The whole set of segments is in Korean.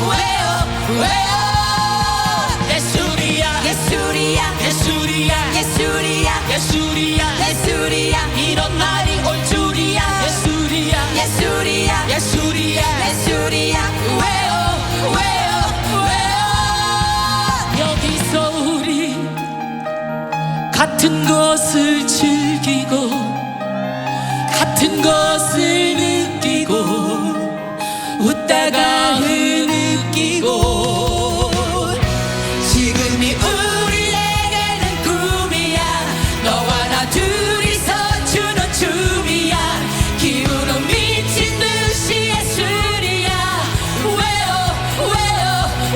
왜요 왜요. 예술이야 예술이야. 예술이야 예술이야. 예술이야 예술이야. 이런 날이 올 줄이야. 예술이야 예술이야. 예술이야. 예술이야. 왜요 왜요 왜요. 여기서 우리 같은 것을 즐기고 같은 것을 느끼고 웃다가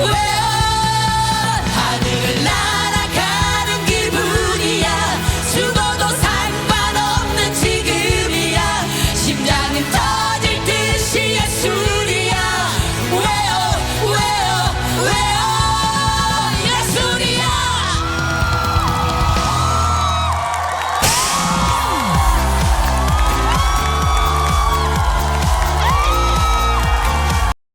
away.